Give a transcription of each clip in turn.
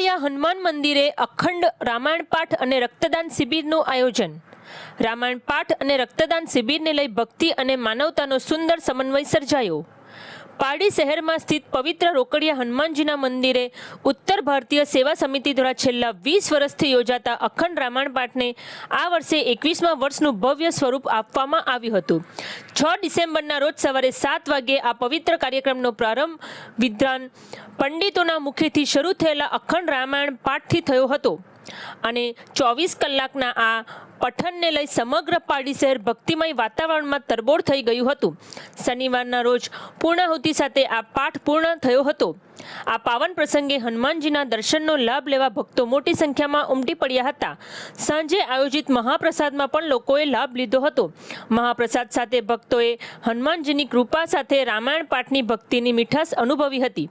રોકડિયા હનુમાન મંદિરે અખંડ રામાયણ પાઠ અને રક્તદાન શિબિરનું આયોજન. રામાયણ પાઠ અને રક્તદાન શિબિરને લઈ ભક્તિ અને માનવતાનો સુંદર સમન્વય સર્જાયો. પારડી શહેરમાં સ્થિત પવિત્ર રોકડિયા હનુમાનજીના મંદિરે ઉત્તર ભારતીય સેવા સમિતિ દ્વારા છેલ્લા વીસ વર્ષથી યોજાતા અખંડ રામાયણ પાઠને આ વર્ષે એકવીસમા વર્ષનું ભવ્ય સ્વરૂપ આપવામાં આવ્યું હતું. છ ડિસેમ્બરના રોજ સવારે સાત વાગ્યે આ પવિત્ર કાર્યક્રમનો પ્રારંભ વિદ્વાન પંડિતોના મુખેથી શરૂ થયેલા અખંડ રામાયણ પાઠથી થયો હતો. અને ચોવીસ કલાકના આ પઠનને લઈ સમગ્ર પાડી શહેર ભક્તિમય વાતાવરણમાં તરબોળ થઈ ગયું હતું. શનિવારના રોજ પૂર્ણાહુતિ સાથે આ પાઠ પૂર્ણ થયો હતો. આ પાવન પ્રસંગે હનુમાનજીના દર્શનનો લાભ લેવા ભક્તો મોટી સંખ્યામાં ઉમટી પડ્યા હતા. સાંજે આયોજિત મહાપ્રસાદમાં પણ લોકોએ લાભ લીધો હતો. મહાપ્રસાદ સાથે ભક્તોએ હનુમાનજીની કૃપા સાથે રામાયણ પાઠની ભક્તિની મીઠાશ અનુભવી હતી.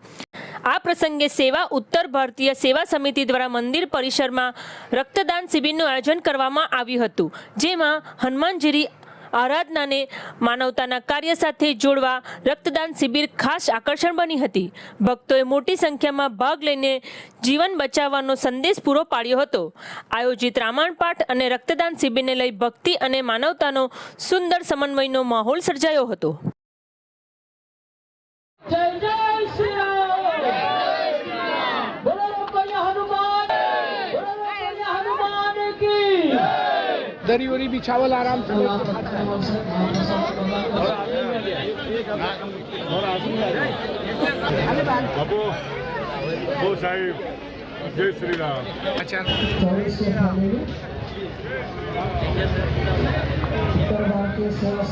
આ પ્રસંગે સેવા ઉત્તર ભારતીય સેવા સમિતિ દ્વારા મંદિર પરિસરમાં રક્તદાન શિબિરનું આયોજન કરવામાં આવ્યું હતું, જેમાં હનુમાનજીરી આરાધનાને માનવતાના કાર્ય સાથે જોડવા રક્તદાન શિબિર ખાસ આકર્ષણ બની હતી. ભક્તોએ મોટી સંખ્યામાં ભાગ લઈને જીવન બચાવવાનો સંદેશ પૂરો પાડ્યો હતો. આયોજિત રામાયણ પાઠ અને રક્તદાન શિબિરને લઈ ભક્તિ અને માનવતાનો સુંદર સમન્વયનો માહોલ સર્જાયો હતો. જય જય! दरी वरी बिछावल आराम से तो साहिब जय श्री राम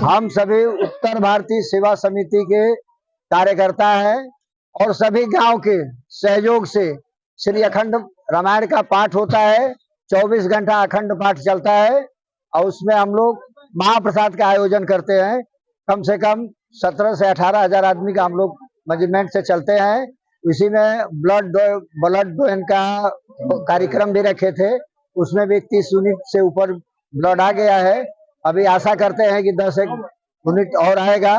हम सभी उत्तर भारतीय सेवा समिति के कार्यकर्ता हैं और सभी गाँव के सहयोग से श्री अखंड रामायण का पाठ होता है 24 घंटा अखंड पाठ चलता है। और उसमें हम लोग महाप्रसाद का आयोजन करते हैं। कम से कम 17 से अठारह हज़ार आदमी का हम लोग मेज़रमेंट से चलते हैं। इसी में ब्लड ब्लड डोन का कार्यक्रम भी रखे थे। उसमें भी तीस यूनिट से ऊपर ब्लड आ गया है। अभी आशा करते हैं कि दस एक यूनिट और आएगा।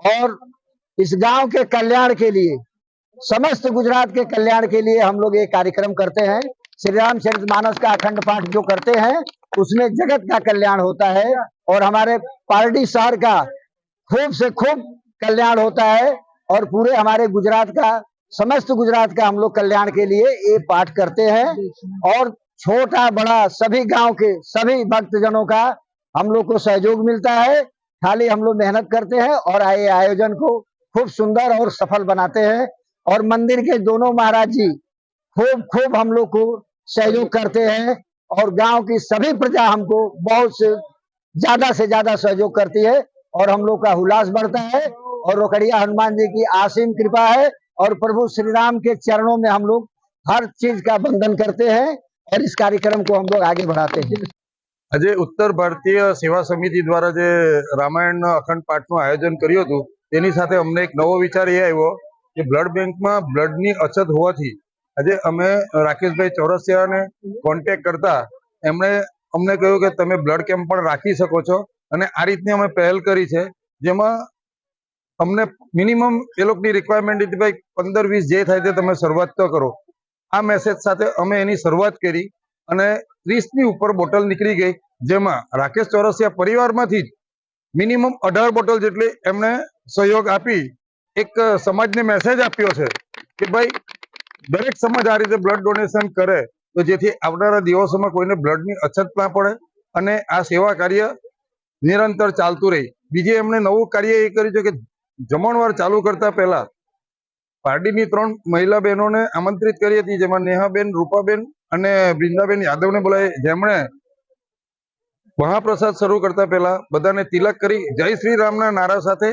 और इस गाँव के कल्याण के लिए, समस्त गुजरात के कल्याण के लिए हम लोग ये कार्यक्रम करते हैं। श्री राम चरित मानस का अखंड पाठ जो करते हैं, उसमें जगत का कल्याण होता है और हमारे पार्टी शहर का खूब से खूब कल्याण होता है और पूरे हमारे गुजरात का, समस्त गुजरात का हम लोग कल्याण के लिए ये पाठ करते हैं। और छोटा, बड़ा सभी गाँव के सभी भक्तजनों का हम लोग को सहयोग मिलता है। खाली हम लोग मेहनत करते हैं और आए आयोजन को खूब सुंदर और सफल बनाते हैं। और मंदिर के दोनों महाराज जी खूब खूब हम लोग को सहयोग करते हैं और गांव की सभी प्रजा हमको बहुत से ज्यादा से ज्यादा सहयोग करती है और हम लोग का उल्लास बढ़ता है और रोकड़िया हनुमान जी की आसीम कृपा है और प्रभु श्री राम के चरणों में हम लोग हर चीज का बंधन करते हैं और इस कार्यक्रम को हम लोग आगे बढ़ाते हैं આજે ઉત્તર ભારતીય સેવા સમિતિ દ્વારા જે રામાયણ અખંડ પાઠનું આયોજન કર્યું હતું તેની સાથે અમને એક નવો વિચાર એ આવ્યો કે બ્લડ બેંકમાં બ્લડની અછત હોવાથી આજે અમે રાકેશભાઈ ચોરસિયાને કોન્ટેક કરતા એમણે અમને કહ્યું કે તમે બ્લડ કેમ્પ પણ રાખી શકો છો અને આ રીતની અમે પહેલ કરી છે, જેમાં અમને મિનિમમ એ લોકોની રિક્વાયરમેન્ટ હતી ભાઈ પંદર વીસ જે થાય તે તમે શરૂઆત તો કરો. આ મેસેજ સાથે અમે એની શરૂઆત કરી અને ત્રીસની ઉપર બોટલ નીકળી ગઈ, જેમાં રાકેશ ચોરસિયા પરિવારમાંથી જ મિનિમમ અઢાર બોટલ જેટલી એમણે સહયોગ આપી, એક સમાજને મેસેજ આપ્યો છે કે ભાઈ દરેક સમાજ આ રીતે બ્લડ ડોનેશન કરે, તો જેથી આવનારા દિવસોમાં કોઈને બ્લડની અછત ના પડે અને આ સેવા કાર્ય નિરંતર ચાલતું રહે. બીજે એમણે નવું કાર્ય એ કર્યું છે કે જમણવાર ચાલુ કરતા પહેલા પાર્ટીની ત્રણ મહિલા બહેનોને આમંત્રિત કરી હતી, જેમાં નેહાબેન, રૂપાબેન અને બૃંદાબેન યાદવને બોલાય જેમણે મહાપ્રસાદ શરૂ કરતા પહેલા બધાને તિલક કરી જય શ્રી રામના નારા સાથે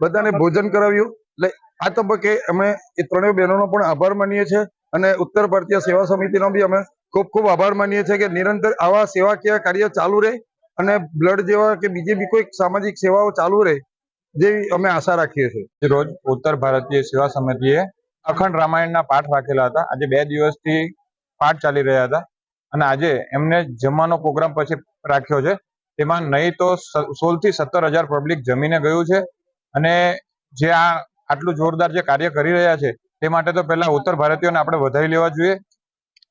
બધાને ભોજન કરાવ્યું. એટલે આ તબક્કે અમે એ ત્રણેય બહેનોનો પણ આભાર માનીએ છીએ અને ઉત્તર ભારતીય સેવા સમિતિનો બી અમે ખૂબ ખૂબ આભાર માનીએ છીએ કે નિરંતર આવા સેવાકીય કાર્ય ચાલુ રહે અને બ્લડ જેવા કે બીજી બી કોઈ સામાજિક સેવાઓ ચાલુ રહે જેવી અમે આશા રાખીએ છીએ. રોજ ઉત્તર ભારતીય સેવા સમિતિએ અખંડ રામાયણના પાઠ રાખેલા હતા. આજે બે દિવસથી પાઠ ચાલી રહ્યા હતા અને આજે એમને જમવાનો પ્રોગ્રામ પછી રાખ્યો છે. તેમાં નહીં તો સોળથી સત્તર હજાર પબ્લિક જમીને ગયું છે અને જે આ આટલું જોરદાર જે કાર્ય કરી રહ્યા છે, તે માટે તો પહેલા ઉત્તર ભારતીયોને આપણે વધારી લેવા જોઈએ.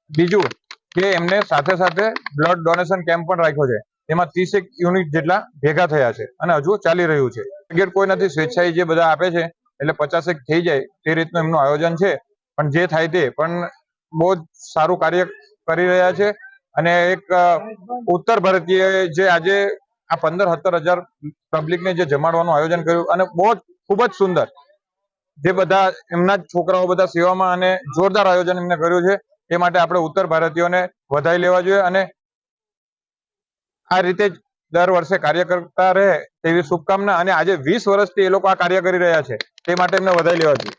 બીજું કે એમને સાથે સાથે બ્લડ ડોનેશન કેમ્પ પણ રાખ્યો છે. તેમાં ત્રીસેક યુનિટ જેટલા ભેગા થયા છે અને હજુ ચાલી રહ્યું છે. ટાર્ગેટ કોઈ નથી, સ્વેચ્છાએ જે બધા આપે છે, એટલે પચાસેક થઈ જાય તે રીતનું એમનું આયોજન છે. પણ જે થાય તે, પણ બહુ જ સારું કાર્ય કરી રહ્યા છે. અને એક ઉત્તર ભારતીય જે આજે આ પંદર સત્તર હજાર પબ્લિકને જે જમાડવાનું આયોજન કર્યું અને બહુ જ, ખૂબ જ સુંદર જે બધા એમના જ છોકરાઓ બધા સેવામાં અને જોરદાર આયોજન એમને કર્યું છે, એ માટે આપણે ઉત્તર ભારતીયોને વધાઈ લેવા જોઈએ અને આ રીતે જ દર વર્ષે કાર્ય કરતા રહે તેવી શુભકામના અને આજે વીસ વર્ષથી એ લોકો આ કાર્ય કરી રહ્યા છે, તે માટે એમને વધાઈ લેવા જોઈએ.